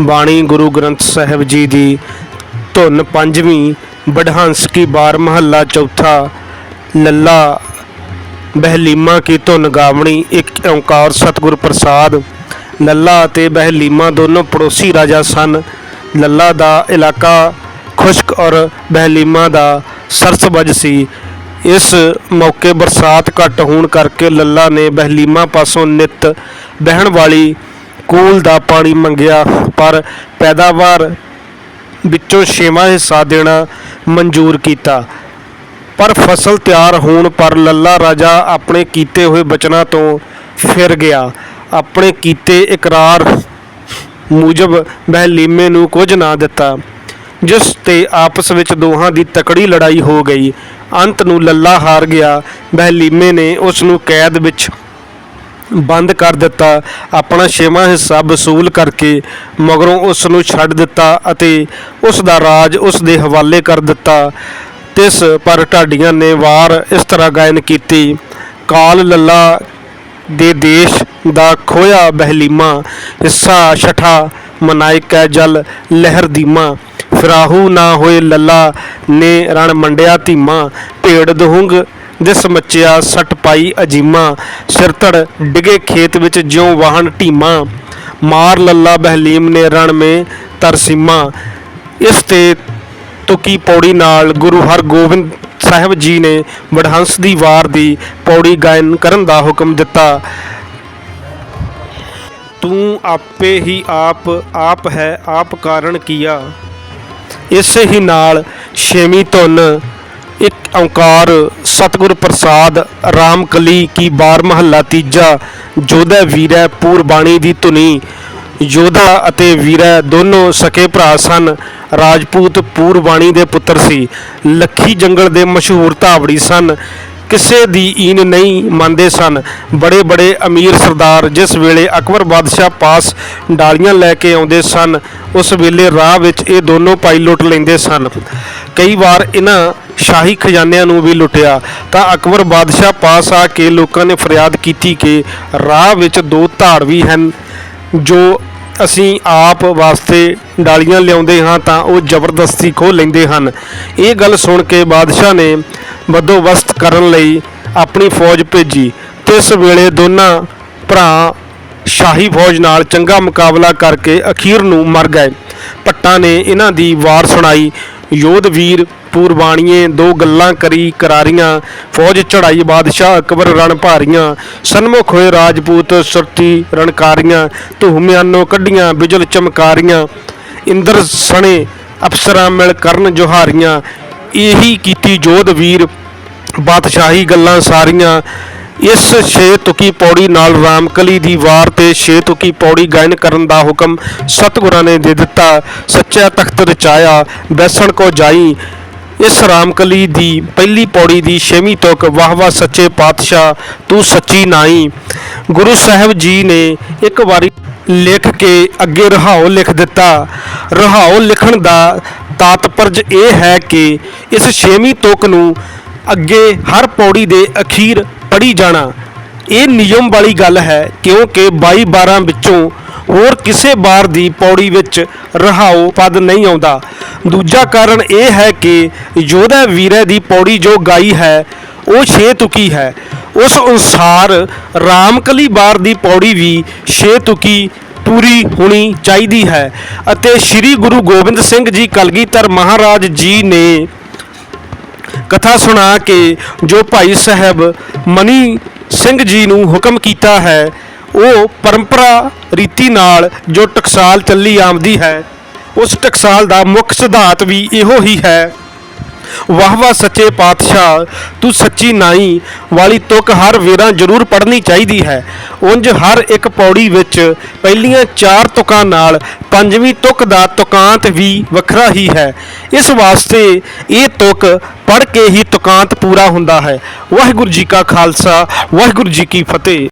ਬਾਣੀ ਗੁਰੂ ਗ੍ਰੰਥ ਸਾਹਿਬ ਜੀ ਦੀ ਧੁਨ ਪੰਜਵੀਂ ਬੜਹੰਸ ਕੀ ਬਾਰ ਮਹੱਲਾ ਚੌਥਾ ਲੱਲਾ ਬਹਿਲੀਮਾ ਕੀ ਧੁਨ ਗਾਵਣੀ ਇੱਕ ਓੰਕਾਰ ਸਤਿਗੁਰ ਪ੍ਰਸਾਦ। ਲੱਲਾ ਅਤੇ ਬਹਿਲੀਮਾ ਦੋਨੋਂ ਪੜੋਸੀ ਰਾਜਾ ਸਨ। ਲੱਲਾ ਦਾ ਇਲਾਕਾ ਖੁਸ਼ਕ ਔਰ ਬਹਿਲੀਮਾ ਦਾ ਸਰਸਬਜ ਸੀ। ਇਸ ਮੌਕੇ ਬਰਸਾਤ ਘੱਟ ਹੋਣ ਕਰਕੇ ਲੱਲਾ ਨੇ ਬਹਿਲੀਮਾ ਪਾਸੋਂ ਨਿਤ ਬਹਿਣ ਵਾਲੀ ਕੂਲ ਦਾ ਪਾਣੀ ਮੰਗਿਆ, ਪਰ ਪੈਦਾਵਾਰ ਵਿੱਚੋਂ ਛੇਵਾਂ ਹਿੱਸਾ ਦੇਣਾ ਮਨਜ਼ੂਰ ਕੀਤਾ। ਪਰ ਫਸਲ ਤਿਆਰ ਹੋਣ ਪਰ ਲੱਲਾ ਰਾਜਾ ਆਪਣੇ ਕੀਤੇ ਹੋਏ ਬਚਨਾਂ ਤੋਂ ਫਿਰ ਗਿਆ। ਆਪਣੇ ਕੀਤੇ ਇਕਰਾਰ ਮੁਜਬ ਬਹਿਲੀਮੇ ਨੂੰ ਕੁਝ ਨਾ ਦਿੱਤਾ, ਜਿਸ ਤੇ ਆਪਸ ਵਿੱਚ ਦੋਹਾਂ ਦੀ ਤਕੜੀ ਲੜਾਈ ਹੋ ਗਈ। ਅੰਤ ਨੂੰ ਲੱਲਾ ਹਾਰ ਗਿਆ। ਬਹਿਲੀਮੇ ਨੇ ਉਸ ਨੂੰ ਕੈਦ ਵਿੱਚ ਬੰਦ ਕਰ ਦਿੱਤਾ। ਆਪਣਾ ਛੇਵਾਂ ਹਿੱਸਾ ਵਸੂਲ ਕਰਕੇ ਮਗਰੋਂ ਉਸ ਨੂੰ ਛੱਡ ਦਿੱਤਾ ਅਤੇ ਉਸ ਦਾ ਰਾਜ ਉਸ ਦੇ ਹਵਾਲੇ ਕਰ ਦਿੱਤਾ। ਤਿਸ ਪਰ ਢਾਡੀਆਂ ਨੇ ਵਾਰ ਇਸ ਤਰ੍ਹਾਂ ਗਾਇਨ ਕੀਤੀ, ਕਾਲ ਲੱਲਾ ਦੇ ਦੇਸ਼ ਦਾ ਖੋਇਆ ਬਹਿਲੀਮਾ, ਹਿੱਸਾ ਛਠਾ ਮਨਾਇਕੈ ਜਲ ਲਹਿਰ ਦੀਮਾ, ਫਿਰਾਹੂ ਨਾ ਹੋਏ ਲੱਲਾ ਨੇ ਰਣ ਮੰਡਿਆ ਧੀਮਾ ਭੇੜ ਦਹੁੰਗ ਦਿਸ ਮੱਚਿਆ ਸੱਟ ਪਾਈ ਅਜੀਮਾ, ਸਿਰਤੜ ਡਿਗੇ ਖੇਤ ਵਿੱਚ ਜਿਉਂ ਵਾਹਨ ਢੀਮਾ, ਮਾਰ ਲੱਲਾ ਬਹਿਲੀਮ ਨੇ ਰਣ ਮੇ ਤਰਸੀਮਾ ਇਸ ਤੇ ਤੁਕੀ ਪੌੜੀ ਨਾਲ ਗੁਰੂ ਹਰਗੋਬਿੰਦ ਸਾਹਿਬ ਜੀ ਨੇ ਵਡਹੰਸ ਦੀ ਵਾਰ ਦੀ ਪੌੜੀ ਗਾਇਨ ਕਰਨ ਦਾ ਹੁਕਮ ਦਿੱਤਾ। ਤੂੰ ਆਪੇ ਹੀ ਆਪ ਆਪ ਹੈ, ਆਪ ਕਾਰਨ ਕੀਆ। ਇਸੇ ਹੀ ਨਾਲ ਛੇਵੀਂ ਧੁਨ, ਇੱਕ ਓੰਕਾਰ ਸਤਿਗੁਰ ਪ੍ਰਸਾਦ ਰਾਮਕਲੀ ਕੀ ਬਾਰ ਮਹੱਲਾ ਤੀਜਾ ਜੋਧਾ ਵੀਰੈ ਪੂਰਬਾਣੀ ਦੀ ਧੁਨੀ। ਯੋਧਾ ਅਤੇ ਵੀਰੈ ਦੋਨੋਂ ਸਕੇ ਭਰਾ ਸਨ। ਰਾਜਪੂਤ ਪੂਰਬਾਣੀ ਦੇ ਪੁੱਤਰ ਸੀ। ਲੱਖੀ ਜੰਗਲ ਦੇ ਮਸ਼ਹੂਰ ਧਾਵੜੀ ਸਨ। ਕਿਸੇ ਦੀ ਈਨ ਨਹੀਂ ਮੰਨਦੇ ਸਨ। ਬੜੇ ਬੜੇ ਅਮੀਰ ਸਰਦਾਰ ਜਿਸ ਵੇਲੇ ਅਕਬਰ ਬਾਦਸ਼ਾਹ ਪਾਸ ਡਾਲੀਆਂ ਲੈ ਕੇ ਆਉਂਦੇ ਸਨ, ਉਸ ਵੇਲੇ ਰਾਹ ਵਿੱਚ ਇਹ ਦੋਨੋਂ ਭਾਈ ਲੁੱਟ ਲੈਂਦੇ ਸਨ। ਕਈ ਵਾਰ ਇਹਨਾਂ ਸ਼ਾਹੀ ਖਜ਼ਾਨਿਆਂ ਨੂੰ ਵੀ ਲੁੱਟਿਆ। ਤਾਂ ਅਕਬਰ ਬਾਦਸ਼ਾਹ ਪਾਸ ਆ ਕੇ ਲੋਕਾਂ ਨੇ ਫਰਿਆਦ ਕੀਤੀ ਕਿ ਰਾਹ ਵਿੱਚ ਦੋ ਧਾੜ ਵੀ ਹਨ, ਜੋ ਅਸੀਂ ਆਪ ਵਾਸਤੇ ਡਾਲੀਆਂ ਲਿਆਉਂਦੇ ਹਾਂ ਤਾਂ ਉਹ ਜ਼ਬਰਦਸਤੀ ਖੋਹ ਲੈਂਦੇ ਹਨ। ਇਹ ਗੱਲ ਸੁਣ ਕੇ ਬਾਦਸ਼ਾਹ ਨੇ ਬੰਦੋਬਸਤ ਕਰਨ ਲਈ ਆਪਣੀ ਫੌਜ ਭੇਜੀ। ਤੇ ਇਸ ਵੇਲੇ ਦੋਨਾਂ ਭਰਾ ਸ਼ਾਹੀ ਫੌਜ ਨਾਲ ਚੰਗਾ ਮੁਕਾਬਲਾ ਕਰਕੇ ਅਖੀਰ ਨੂੰ ਮਰ ਗਏ। ਭੱਟਾਂ ਨੇ ਇਹਨਾਂ ਦੀ ਵਾਰ ਸੁਣਾਈ। ਯੋਧਵੀਰ ਪੂਰਬਾਣੀਏ, ਦੋ ਗੱਲਾਂ ਕਰੀ ਕਰਾਰੀਆਂ, ਫੌਜ ਚੜਾਈ ਬਾਦਸ਼ਾਹ ਅਕਬਰ ਰਣ ਭਾਰੀਆਂ, ਸਨਮੁਖ ਹੋਏ ਰਾਜਪੂਤ ਸੁਰਤੀ ਰਣਕਾਰੀਆਂ ਧੂਮਿਆਨੋ ਕੱਢੀਆਂ, ਬਿਜਲ ਚਮਕਾਰੀਆਂ, ਇੰਦਰ ਸਣੇ ਅਫਸਰਾਂ ਮਿਲ ਕਰਨ ਜੋਹਾਰੀਆਂ, ਇਹੀ ਕੀਤੀ ਜੋਧ ਵੀਰ, ਬਾਦਸ਼ਾਹੀ ਗੱਲਾਂ ਸਾਰੀਆਂ। ਇਸ ਛੇ ਤੁਕੀ ਪੌੜੀ ਨਾਲ ਰਾਮਕਲੀ ਦੀ ਵਾਰ ਤੇ ਛੇ ਤੁਕੀ ਪੌੜੀ ਗਾਇਨ ਕਰਨ ਦਾ ਹੁਕਮ ਸਤਿਗੁਰਾਂ ਨੇ ਦੇ ਦਿੱਤਾ। ਸੱਚਾ ਤਖਤ ਰਚਾਇਆ, ਬੈਸਣ ਕੋ ਜਾਈ ਇਸ ਰਾਮਕਲੀ ਦੀ ਪਹਿਲੀ ਪੌੜੀ ਦੀ ਛੇਵੀਂ ਤੁਕ ਵਾਹ ਵਾਹ ਸੱਚੇ ਪਾਤਸ਼ਾਹ, ਤੂੰ ਸੱਚੀ ਨਾਈ ਗੁਰੂ ਸਾਹਿਬ ਜੀ ਨੇ ਇੱਕ ਵਾਰੀ ਲਿਖ ਕੇ ਅੱਗੇ ਰਹਾਉ ਲਿਖ ਦਿੱਤਾ। ਰਹਾਉ ਲਿਖਣ ਦਾ ਤਾਤਪਰਜ ਇਹ ਹੈ ਕਿ ਇਸ ਛੇਵੀਂ ਤੁਕ ਨੂੰ ਅੱਗੇ ਹਰ ਪੌੜੀ ਦੇ ਅਖੀਰ ਪੜੀ ਜਾਣਾ। ਇਹ ਨਿਯਮ ਵਾਲੀ ਗੱਲ ਹੈ ਕਿਉਂਕਿ 22 12 ਵਿੱਚੋਂ ਹੋਰ ਕਿਸੇ ਬਾਰ ਦੀ ਪੌੜੀ ਵਿੱਚ ਰਹਾਉ ਪਦ ਨਹੀਂ ਆਉਂਦਾ। ਦੂਜਾ ਕਾਰਨ ਇਹ ਹੈ ਕਿ ਯੋਧਾ ਵੀਰੇ ਦੀ ਪੌੜੀ ਜੋ ਗਾਈ ਹੈ, ਉਹ ਛੇ ਤੁਕੀ ਹੈ। ਉਸ ਅਨੁਸਾਰ ਰਾਮਕਲੀ ਬਾਰ ਦੀ ਪੌੜੀ ਵੀ ਛੇ ਤੁਕੀ ਪੂਰੀ ਹੋਣੀ ਚਾਹੀਦੀ ਹੈ ਅਤੇ ਸ੍ਰੀ ਗੁਰੂ ਗੋਬਿੰਦ ਸਿੰਘ ਜੀ ਕਲਗੀਧਰ ਮਹਾਰਾਜ ਜੀ ਨੇ ਕਥਾ ਸੁਣਾ ਕੇ ਜੋ ਭਾਈ ਸਾਹਿਬ ਮਨੀ ਸਿੰਘ ਜੀ ਨੂੰ ਹੁਕਮ ਕੀਤਾ ਹੈ, ਉਹ ਪਰੰਪਰਾ ਰੀਤੀ ਨਾਲ ਜੋ ਟਕਸਾਲ ਚੱਲੀ ਆਉਂਦੀ ਹੈ ਉਸ ਟਕਸਾਲ ਦਾ ਮੁੱਖ ਸਿਧਾਂਤ ਵੀ ਇਹੋ ਹੀ ਹੈ। ਵਾਹ ਵਾਹ ਸੱਚੇ ਪਾਤਸ਼ਾਹ, ਤੂੰ ਸੱਚੀ ਨਾਈ ਵਾਲੀ ਤੁਕ ਹਰ ਵੇਰਾਂ ਜ਼ਰੂਰ ਪੜ੍ਹਨੀ ਚਾਹੀਦੀ ਹੈ। ਉਂਝ ਹਰ ਇੱਕ ਪੌੜੀ ਵਿੱਚ ਪਹਿਲੀਆਂ ਚਾਰ ਤੁਕਾਂ ਨਾਲ ਪੰਜਵੀਂ ਤੁਕ ਦਾ ਤੁਕਾਂਤ ਵੀ ਵੱਖਰਾ ਹੀ ਹੈ। ਇਸ ਵਾਸਤੇ ਇਹ ਤੁਕ ਪੜ੍ਹ ਕੇ ਹੀ ਤੁਕਾਂਤ ਪੂਰਾ ਹੁੰਦਾ ਹੈ। ਵਾਹਿਗੁਰੂ ਜੀ ਕਾ ਖਾਲਸਾ, ਵਾਹਿਗੁਰੂ ਜੀ ਕੀ ਫਤਿਹ।